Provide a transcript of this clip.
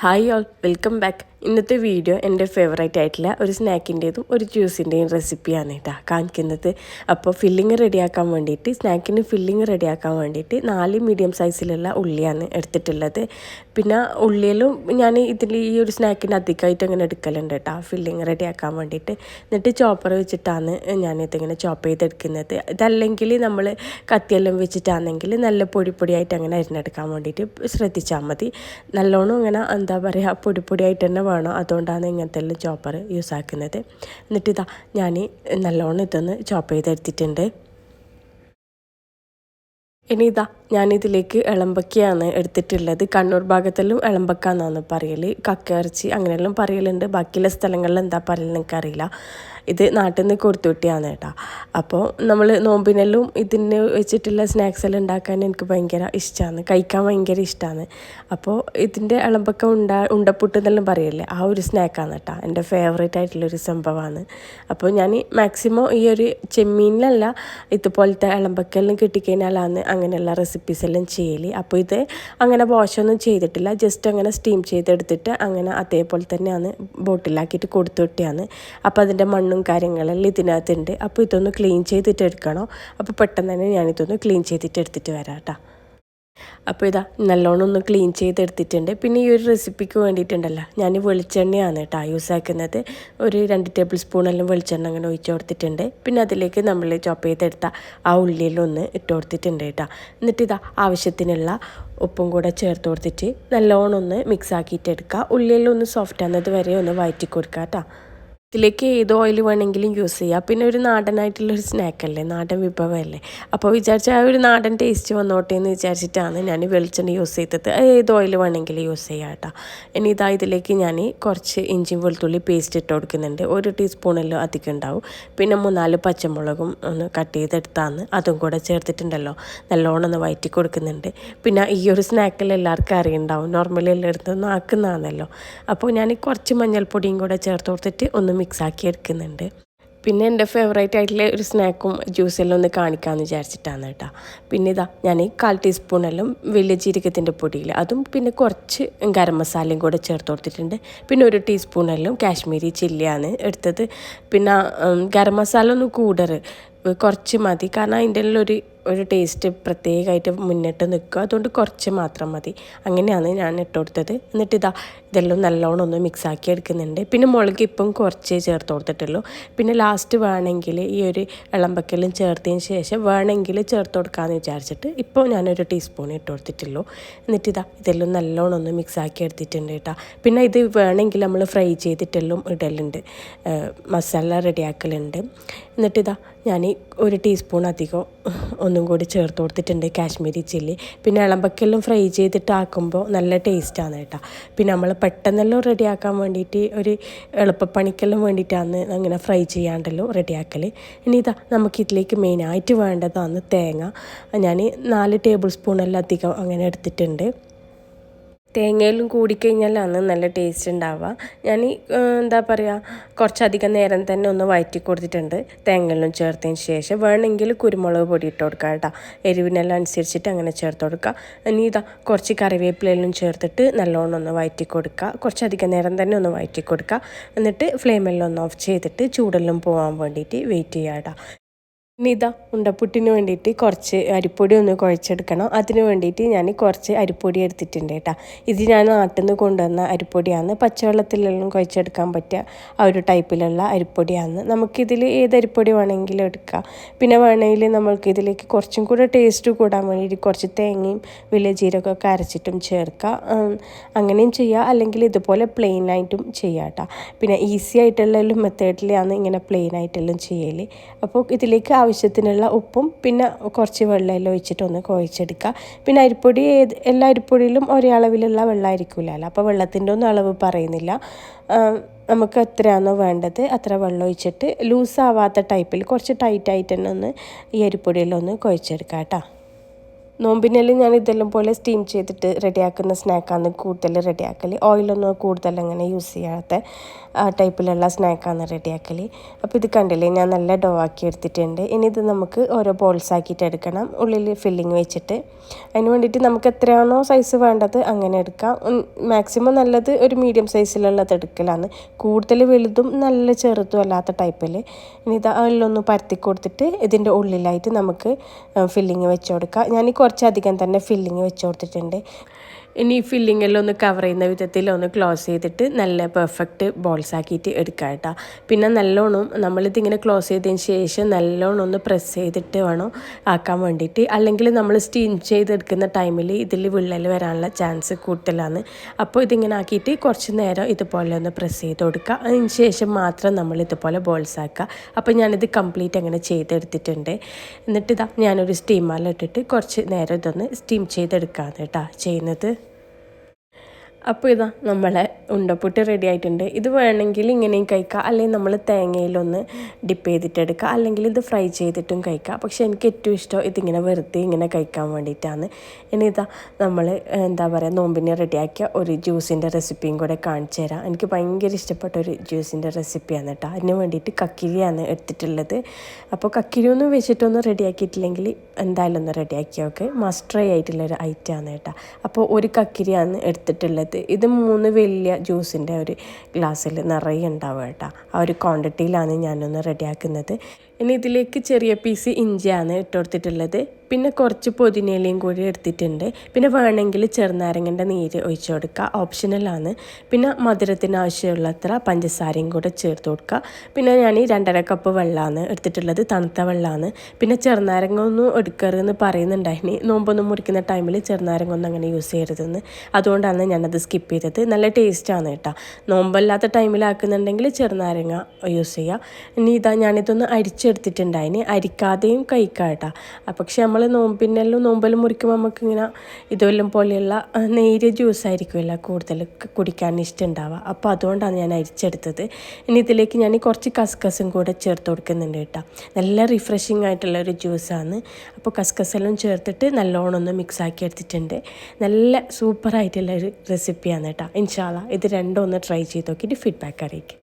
Hi all welcome back ഇന്നത്തെ video എന്റെ favourite ആയിട്ടുള്ള ഒരു സ്നാക്കിന്റെതും ഒരു ജ്യൂസിന്റെയും റെസിപ്പിയാണ് കേട്ടോ കാണിക്കുന്നത്. അപ്പോൾ ഫില്ലിങ് റെഡിയാക്കാൻ വേണ്ടിയിട്ട് സ്നാക്കിന് ഫില്ലിങ് റെഡിയാക്കാൻ വേണ്ടിയിട്ട് നാല് മീഡിയം സൈസിലുള്ള ഉള്ളിയാണ് എടുത്തിട്ടുള്ളത്. പിന്നെ ഉള്ളിയിലും ഞാൻ ഇതിൽ ഈ ഒരു സ്നാക്കിന് അധികമായിട്ട് അങ്ങനെ എടുക്കലുണ്ട് കേട്ടോ ഫില്ലിങ് റെഡിയാക്കാൻ വേണ്ടിയിട്ട്. എന്നിട്ട് ചോപ്പർ വെച്ചിട്ടാണ് ഞാനിതിങ്ങനെ ചോപ്പ് ചെയ്തെടുക്കുന്നത്. ഇതല്ലെങ്കിൽ നമ്മൾ കത്തിയെല്ലാം വെച്ചിട്ടാണെങ്കിൽ നല്ല പൊടി പൊടിയായിട്ട് അങ്ങനെ അരിഞ്ഞെടുക്കാൻ വേണ്ടിയിട്ട് ശ്രദ്ധിച്ചാൽ മതി. നല്ലോണം ഇങ്ങനെ എന്താ പറയുക പൊടി പൊടിയായിട്ട് തന്നെ വേണം. അതുകൊണ്ടാണ് ഇങ്ങനത്തെ എല്ലാം ചോപ്പർ യൂസ് ആക്കുന്നത്. എന്നിട്ട് ഇതാ ഞാൻ നല്ലോണം ഇതൊന്ന് ചോപ്പ് ചെയ്തെടുത്തിട്ടുണ്ട്. ഇനി ഇതാ ഞാനിതിലേക്ക് ഇളമ്പക്കയാണ് എടുത്തിട്ടുള്ളത്. കണ്ണൂർ ഭാഗത്തെല്ലാം ഇളമ്പക്ക എന്നാണ് പറയൽ കക്കയിറച്ചി അങ്ങനെയെല്ലാം പറയലുണ്ട്. ബാക്കിയുള്ള സ്ഥലങ്ങളിൽ എന്താ പറയൽ എനിക്കറിയില്ല ഇത് നാട്ടിൽ നിന്ന് കൊടുത്തുവിട്ടിയാണ് കേട്ടോ. അപ്പോൾ നമ്മൾ നോമ്പിനെല്ലാം ഇതിന് വെച്ചിട്ടുള്ള സ്നാക്സ് എല്ലാം ഉണ്ടാക്കാൻ എനിക്ക് ഭയങ്കര ഇഷ്ടമാണ് കഴിക്കാൻ ഭയങ്കര ഇഷ്ടമാണ് അപ്പോൾ ഇതിന്റെ ഇളമ്പക്ക ഉണ്ടാ ഉണ്ടപ്പുട്ട് എന്നെല്ലാം പറയല്ലേ? ആ ഒരു സ്നാക്കാണ് കേട്ടോ. എന്റെ ഫേവറേറ്റ് ആയിട്ടുള്ളൊരു സംഭവമാണ് അപ്പോൾ ഞാൻ മാക്സിമം ഈ ഒരു ചെമ്മീനിലല്ല ഇതുപോലത്തെ ഇളമ്പക്കെല്ലാം കിട്ടിക്കഴിഞ്ഞാലാണ് അങ്ങനെയുള്ള റെസിപ്പീസ് എല്ലാം ചെയ്യൽ. അപ്പോൾ ഇത് അങ്ങനെ വാഷൊന്നും ചെയ്തിട്ടില്ല. ജസ്റ്റ് അങ്ങനെ സ്റ്റീം ചെയ്തെടുത്തിട്ട് അങ്ങനെ അതേപോലെ തന്നെയാണ് ബോട്ടിലാക്കിയിട്ട് കൊടുത്തു വിട്ടിയാണ്. അപ്പോൾ അതിന്റെ മണ്ണും കാര്യങ്ങളെല്ലാം ഇതിനകത്തുണ്ട്. അപ്പോൾ ഇതൊന്ന് ക്ലീൻ ചെയ്തിട്ട് എടുക്കണം. അപ്പോൾ പെട്ടെന്ന് തന്നെ ഞാനിതൊന്ന് ക്ലീൻ ചെയ്തിട്ട് എടുത്തിട്ട് വരാം കേട്ടോ. അപ്പോൾ ഇതാ നല്ലോണം ഒന്ന് ക്ലീൻ ചെയ്തെടുത്തിട്ടുണ്ട്. പിന്നെ ഈ ഒരു റെസിപ്പിക്ക് വേണ്ടിയിട്ടുണ്ടല്ലോ ഞാൻ വെളിച്ചെണ്ണയാണ് കേട്ടോ യൂസ് ആക്കുന്നത്. ഒരു രണ്ട് ടേബിൾ സ്പൂണെല്ലാം വെളിച്ചെണ്ണ അങ്ങനെ ഒഴിച്ചു കൊടുത്തിട്ടുണ്ട്. പിന്നെ അതിലേക്ക് നമ്മൾ ചോപ്പ് ചെയ്തെടുത്ത ആ ഉള്ളിയിലൊന്ന് ഇട്ട് കൊടുത്തിട്ടുണ്ട് കേട്ടോ. എന്നിട്ട് ഇതാ ആവശ്യത്തിനുള്ള ഉപ്പും കൂടെ ചേർത്ത് കൊടുത്തിട്ട് നല്ലോണം ഒന്ന് മിക്സ് ആക്കിയിട്ട് എടുക്കുക. ഉള്ളിയിലൊന്ന് സോഫ്റ്റ് ആകുന്നത് വരെ ഒന്ന് വഴറ്റി കൊടുക്കുക കേട്ടോ. ഇതിലേക്ക് ഏത് ഓയിൽ വേണമെങ്കിലും യൂസ് ചെയ്യാം. പിന്നെ ഒരു നാടനായിട്ടുള്ളൊരു സ്നാക്കല്ലേ നാടൻ വിഭവമല്ലേ? അപ്പോൾ വിചാരിച്ച ആ ഒരു നാടൻ ടേസ്റ്റ് വന്നോട്ടെ എന്ന് വിചാരിച്ചിട്ടാണ് ഞാൻ വെളിച്ചെണ്ണ യൂസ് ചെയ്തത്. ഏത് ഓയിൽ വേണമെങ്കിലും യൂസ് ചെയ്യാം കേട്ടോ ഇനി ഇതാ ഇതിലേക്ക് ഞാൻ കുറച്ച് ഇഞ്ചി വെളുത്തുള്ളി പേസ്റ്റ് ഇട്ട് കൊടുക്കുന്നുണ്ട്. ഒരു ടീസ്പൂണെല്ലാം അധികം ഉണ്ടാവും. പിന്നെ മൂന്നാൽ പച്ചമുളകും ഒന്ന് കട്ട് ചെയ്തെടുത്താന്ന് അതും കൂടെ ചേർത്തിട്ടുണ്ടല്ലോ. നല്ലോണം ഒന്ന് വയറ്റി കൊടുക്കുന്നുണ്ട്. പിന്നെ ഈ ഒരു സ്നാക്കിൽ എല്ലാവർക്കും അറിയുണ്ടാവും. നോർമലി എല്ലായിടത്തും ആക്കുന്നതാണല്ലോ. അപ്പോൾ ഞാൻ കുറച്ച് മഞ്ഞൾപ്പൊടിയും കൂടെ ചേർത്ത് കൊടുത്തിട്ട് ഒന്ന് മിക്സ് ആക്കി എടുക്കുന്നുണ്ട്. പിന്നെ എന്റെ ഫേവറേറ്റ് ആയിട്ടുള്ള ഒരു സ്നാക്കും ജ്യൂസെല്ലാം ഒന്ന് കാണിക്കാമെന്ന് വിചാരിച്ചിട്ടാണ് കേട്ടോ. പിന്നെ ഇതാ ഞാൻ ഈ കാൽ ടീസ്പൂണെല്ലാം വലിയ ജീരകത്തിന്റെ പൊടിയിൽ അതും പിന്നെ കുറച്ച് ഗരം മസാലയും കൂടെ ചേർത്ത് കൊടുത്തിട്ടുണ്ട്. പിന്നെ ഒരു ടീസ്പൂണെല്ലാം കാശ്മീരി ചില്ലിയാണ് എടുത്തത്. പിന്നെ ഗരം മസാല ഒന്ന് കൂടറ് കുറച്ച് മതി. കാരണം അതിന്റെ ഒരു ഒരു ടേസ്റ്റ് പ്രത്യേകമായിട്ട് മുന്നിട്ട് നിൽക്കുക. അതുകൊണ്ട് കുറച്ച് മാത്രം മതി. അങ്ങനെയാണ് ഞാൻ ഇട്ട് കൊടുത്തത്. എന്നിട്ട് ഇതാ ഇതെല്ലാം നല്ലോണം ഒന്ന് മിക്സ് ആക്കി എടുക്കുന്നുണ്ട്. പിന്നെ മുളക് ഇപ്പം കുറച്ചേ ചേർത്ത് കൊടുത്തിട്ടുള്ളൂ. പിന്നെ ലാസ്റ്റ് വേണമെങ്കിൽ ഈ ഒരു ഇളമ്പക്കെല്ലാം ചേർത്തതിന് ശേഷം വേണമെങ്കിൽ ചേർത്ത് കൊടുക്കാമെന്ന് വിചാരിച്ചിട്ട് ഇപ്പോൾ ഞാനൊരു ടീസ്പൂൺ ഇട്ട് കൊടുത്തിട്ടുള്ളൂ. എന്നിട്ട് ഇതാ ഇതെല്ലാം നല്ലോണം ഒന്ന് മിക്സ് ആക്കി എടുത്തിട്ടുണ്ട് കേട്ടോ. പിന്നെ ഇത് വേണമെങ്കിൽ നമ്മൾ ഫ്രൈ ചെയ്തിട്ടെല്ലാം ഇടലുണ്ട്. മസാല റെഡിയാക്കലുണ്ട് എന്നിട്ടിതാ ഞാൻ ഒരു ടീസ്പൂൺ അധികം ഒന്നും കൂടി ചേർത്ത് കൊടുത്തിട്ടുണ്ട് കാശ്മീരി ചില്ലി. പിന്നെ ഇളമ്പക്കെല്ലാം ഫ്രൈ ചെയ്തിട്ടാക്കുമ്പോൾ നല്ല ടേസ്റ്റാണ് കേട്ടോ. പിന്നെ നമ്മൾ പെട്ടെന്നെല്ലാം റെഡിയാക്കാൻ വേണ്ടിയിട്ട് ഒരു എളുപ്പപ്പണിക്കെല്ലാം വേണ്ടിയിട്ടാണ് അങ്ങനെ ഫ്രൈ ചെയ്യാണ്ടല്ലോ റെഡിയാക്കൽ ഇനി ഇതാ നമുക്ക് ഇതിലേക്ക് മെയിനായിട്ട് വേണ്ടതാണ് തേങ്ങ. ഞാൻ നാല് ടേബിൾ സ്പൂണെല്ലാം അധികം അങ്ങനെ എടുത്തിട്ടുണ്ട്. തേങ്ങയിലും കൂടിക്കഴിഞ്ഞാലാണ് നല്ല ടേസ്റ്റ് ഉണ്ടാവുക. ഞാൻ എന്താ പറയുക കുറച്ചധികം നേരം തന്നെ ഒന്ന് വയറ്റി കൊടുത്തിട്ടുണ്ട് തേങ്ങയിലും ചേർത്തതിന് ശേഷം. വേണമെങ്കിൽ കുരുമുളക് പൊടി ഇട്ട് കൊടുക്കുക കേട്ടോ. എരിവിനെല്ലാം അനുസരിച്ചിട്ട് അങ്ങനെ ചേർത്ത് കൊടുക്കുക. ഇനി ഇതാ കുറച്ച് കറിവേപ്പിലെല്ലാം ചേർത്തിട്ട് നല്ലോണം ഒന്ന് വയറ്റി കൊടുക്കുക. കുറച്ചധികം നേരം തന്നെ ഒന്ന് വയറ്റി കൊടുക്കുക. എന്നിട്ട് ഫ്ലെയിമെല്ലാം ഒന്ന് ഓഫ് ചെയ്തിട്ട് ചൂടെല്ലാം പോകാൻ വേണ്ടിയിട്ട് വെയിറ്റ് ചെയ്യുക കേട്ടോ. ഇനി ഉണ്ടപ്പുട്ടിന് വേണ്ടിയിട്ട് കുറച്ച് അരിപ്പൊടി ഒന്ന് കുഴച്ചെടുക്കണം. അതിന് വേണ്ടിയിട്ട് ഞാൻ കുറച്ച് അരിപ്പൊടി എടുത്തിട്ടുണ്ട് കേട്ടോ. ഇത് ഞാൻ നാട്ടിൽ നിന്ന് കൊണ്ടുവന്ന അരിപ്പൊടിയാണ്. പച്ചവെള്ളത്തിലെല്ലാം കുഴച്ചെടുക്കാൻ പറ്റിയ ആ ഒരു ടൈപ്പിലുള്ള അരിപ്പൊടിയാണ്. നമുക്കിതിൽ ഏത് അരിപ്പൊടി വേണമെങ്കിലും എടുക്കാം. പിന്നെ വേണമെങ്കിൽ നമ്മൾക്ക് ഇതിലേക്ക് കുറച്ചും കൂടെ ടേസ്റ്റ് കൂടാൻ വേണ്ടിയിട്ട് കുറച്ച് തേങ്ങയും വലിയ ജീരകമൊക്കെ അരച്ചിട്ടും ചേർക്കാം. അങ്ങനെയും ചെയ്യാം. അല്ലെങ്കിൽ ഇതുപോലെ പ്ലെയിൻ ആയിട്ടും ചെയ്യാം കേട്ടോ. പിന്നെ ഈസി ആയിട്ടുള്ള മെത്തേഡിലാണ് ഇങ്ങനെ പ്ലെയിൻ ആയിട്ടെല്ലാം ചെയ്യൽ അപ്പോൾ ഇതിലേക്ക് ആവശ്യത്തിനുള്ള ഉപ്പും പിന്നെ കുറച്ച് വെള്ളമെല്ലാം ഒഴിച്ചിട്ടൊന്ന് കുഴച്ചെടുക്കുക. പിന്നെ അരിപ്പൊടി ഏത് എല്ലാ അരിപ്പൊടിയിലും ഒരേ അളവിലുള്ള വെള്ളമായിരിക്കില്ലല്ലോ അപ്പോൾ വെള്ളത്തിന്റെ ഒന്നും അളവ് പറയുന്നില്ല. നമുക്ക് എത്രയാണോ വേണ്ടത് അത്ര വെള്ളം ഒഴിച്ചിട്ട് ലൂസാവാത്ത ടൈപ്പിൽ കുറച്ച് ടൈറ്റായിട്ട് തന്നെ ഒന്ന് ഈ അരിപ്പൊടിയെല്ലാം ഒന്ന് കുഴച്ചെടുക്കാം കേട്ടോ. നോമ്പിനെല്ലാം ഞാൻ ഇതെല്ലാം പോലെ സ്റ്റീം ചെയ്തിട്ട് റെഡിയാക്കുന്ന സ്നാക്കാണ് കൂടുതൽ റെഡിയാക്കൽ ഓയിലൊന്നും കൂടുതൽ അങ്ങനെ യൂസ് ചെയ്യാത്ത ടൈപ്പിലുള്ള സ്നാക്കാണ് റെഡിയാക്കൽ അപ്പോൾ ഇത് കണ്ടില്ലേ ഞാൻ നല്ല ഡോ ആക്കി എടുത്തിട്ടുണ്ട്. ഇനി ഇത് നമുക്ക് ഓരോ ബോൾസ് ആക്കിയിട്ട് എടുക്കണം. ഉള്ളിൽ ഫില്ലിങ് വെച്ചിട്ട്. അതിന് വേണ്ടിയിട്ട് നമുക്ക് എത്രയാണോ സൈസ് വേണ്ടത് അങ്ങനെ എടുക്കാം. മാക്സിമം നല്ലത് ഒരു മീഡിയം സൈസിലുള്ളത് എടുക്കലാണ്. കൂടുതൽ വലുതും നല്ല ചെറുതും അല്ലാത്ത ടൈപ്പിൽ ഇനി ഇത് അതിലൊന്ന് പരത്തി കൊടുത്തിട്ട് ഇതിന്റെ ഉള്ളിലായിട്ട് നമുക്ക് ഫില്ലിങ് വെച്ച് കൊടുക്കാം. ഞാൻ കുറച്ചധികം തന്നെ ഫില്ലിങ് വെച്ച് കൊടുത്തിട്ടുണ്ട്. ഇനി ഫില്ലിങ്ങെല്ലാം ഒന്ന് കവർ ചെയ്യുന്ന വിധത്തിൽ ഒന്ന് ക്ലോസ് ചെയ്തിട്ട് നല്ല പെർഫെക്റ്റ് ബോൾസ് ആക്കിയിട്ട് എടുക്കുക കേട്ടോ. പിന്നെ നല്ലോണം നമ്മളിതിങ്ങനെ ക്ലോസ് ചെയ്തതിന് ശേഷം നല്ലോണം ഒന്ന് പ്രസ് ചെയ്തിട്ട് വേണം ആക്കാൻ വേണ്ടിയിട്ട്. അല്ലെങ്കിൽ നമ്മൾ സ്റ്റീം ചെയ്തെടുക്കുന്ന ടൈമിൽ ഇതിൽ വിള്ളൽ വരാനുള്ള ചാൻസ് കൂടുതലാണ്. അപ്പോൾ ഇതിങ്ങനെ ആക്കിയിട്ട് കുറച്ച് നേരം ഇതുപോലെ ഒന്ന് പ്രസ് ചെയ്ത് കൊടുക്കുക. അതിന് ശേഷം മാത്രം നമ്മൾ ഇതുപോലെ ബോൾസ് ആക്കുക. അപ്പോൾ ഞാനിത് കംപ്ലീറ്റ് അങ്ങനെ ചെയ്തെടുത്തിട്ടുണ്ട്. എന്നിട്ട് ഇതാ ഞാനൊരു സ്റ്റീമറിലിട്ടിട്ട് കുറച്ച് നേരം ഇതൊന്ന് സ്റ്റീം ചെയ്തെടുക്കാമെന്ന് കേട്ടോ ചെയ്യുന്നത്. അപ്പോൾ ഇതാ നമ്മളെ ഉണ്ടപ്പുട്ട് റെഡി ആയിട്ടുണ്ട്. ഇത് വേണമെങ്കിൽ ഇങ്ങനെയും കഴിക്കാം. അല്ലെങ്കിൽ നമ്മൾ തേങ്ങയിലൊന്ന് ഡിപ്പ് ചെയ്തിട്ട് എടുക്കുക അല്ലെങ്കിൽ ഇത് ഫ്രൈ ചെയ്തിട്ടും കഴിക്കാം. പക്ഷെ എനിക്ക് ഏറ്റവും ഇഷ്ടം ഇതിങ്ങനെ വെറുതെ ഇങ്ങനെ കഴിക്കാൻ വേണ്ടിയിട്ടാണ്. ഇനി ഇതാ നമ്മൾ എന്താ പറയുക നോമ്പിനെ റെഡിയാക്കിയ ഒരു ജ്യൂസിന്റെ റെസിപ്പിയും കൂടെ കാണിച്ചു തരാം. എനിക്ക് ഭയങ്കര ഇഷ്ടപ്പെട്ട ഒരു ജ്യൂസിന്റെ റെസിപ്പിയാണ് കേട്ടോ. അതിന് വേണ്ടിയിട്ട് കക്കിരിയാണ് എടുത്തിട്ടുള്ളത്. അപ്പോൾ കക്കിരി ഒന്നും വെച്ചിട്ടൊന്നും റെഡിയാക്കിയിട്ടില്ലെങ്കിൽ എന്തായാലും ഒന്ന് റെഡിയാക്കിയൊക്കെ മസ്റ്റ് ട്രൈ ആയിട്ടുള്ളൊരു ഐറ്റമാണ് കേട്ടോ. അപ്പോൾ ഒരു കക്കിരിയാണ് എടുത്തിട്ടുള്ളത്. ഇത്. മൂന്ന് വലിയ ജ്യൂസിന്റെ ഒരു ഗ്ലാസ്സിൽ നിറയെ ഉണ്ടാവുക കേട്ടോ. ആ ഒരു ക്വാണ്ടിറ്റിയിലാണ് ഞാനൊന്ന് റെഡിയാക്കുന്നത് ഇനി ഇതിലേക്ക് ചെറിയ പീസ് ഇഞ്ചിയാണ് ഇട്ട് കൊടുത്തിട്ടുള്ളത്. പിന്നെ കുറച്ച് പുതിനയിലയും കൂടി എടുത്തിട്ടുണ്ട്. പിന്നെ വേണമെങ്കിൽ ചെറുനാരങ്ങന്റെ നീര് ഒഴിച്ചു കൊടുക്കുക. ഓപ്ഷണലാണ് പിന്നെ മധുരത്തിന് ആവശ്യമുള്ളത്ര പഞ്ചസാരയും കൂടെ ചേർത്ത് കൊടുക്കുക. പിന്നെ ഞാൻ രണ്ടര കപ്പ് വെള്ളമാണ് എടുത്തിട്ടുള്ളത്. തണുത്ത വെള്ളമാണ്. പിന്നെ ചെറുനാരങ്ങ ഒന്നും എടുക്കരുതെന്ന് പറയുന്നുണ്ടായിന്. നോമ്പൊന്നും മുറിക്കുന്ന ടൈമിൽ ചെറുനാരങ്ങ ഒന്നും അങ്ങനെ യൂസ് ചെയ്യരുതെന്ന്. അതുകൊണ്ടാണ് ഞാനത് സ്കിപ്പ് ചെയ്തത്. നല്ല ടേസ്റ്റാണ് കേട്ടോ. നോമ്പല്ലാത്ത ടൈമിലാക്കുന്നുണ്ടെങ്കിൽ ചെറുനാരങ്ങ യൂസ് ചെയ്യുക ഇനി ഇതാ ഞാനിതൊന്ന് അരിച്ചെടുത്തിട്ടുണ്ടായിന്. അരിക്കാതെയും കഴിക്കാം കേട്ടോ. പക്ഷേ നമ്മൾ നോമ്പിനെല്ലാം നോമ്പെല്ലാം മുറിക്കുമ്പോൾ നമുക്കിങ്ങനെ ഇതെല്ലാം പോലെയുള്ള നേരിയ ജ്യൂസ് ആയിരിക്കുമല്ല കൂടുതൽ കുടിക്കാൻ ഇഷ്ടമുണ്ടാവുക. അപ്പോൾ അതുകൊണ്ടാണ് ഞാൻ അരിച്ചെടുത്തത്. ഇനി ഇതിലേക്ക് ഞാൻ കുറച്ച് കസ്കസും കൂടെ ചേർത്ത് കൊടുക്കുന്നുണ്ട് കേട്ടോ. നല്ല റിഫ്രഷിങ് ആയിട്ടുള്ള ഒരു ജ്യൂസാണ് അപ്പോൾ കസ്കസെല്ലാം ചേർത്തിട്ട് നല്ലോണം ഒന്ന് മിക്സ് ആക്കി എടുത്തിട്ടുണ്ട്. നല്ല സൂപ്പറായിട്ടുള്ള ഒരു റെസിപ്പിയാണ് കേട്ടോ. ഇൻഷാല്ല ഇത് രണ്ടും ഒന്ന് ട്രൈ ചെയ്ത് നോക്കിയിട്ട് ഫീഡ്ബാക്ക് അറിയിക്കും.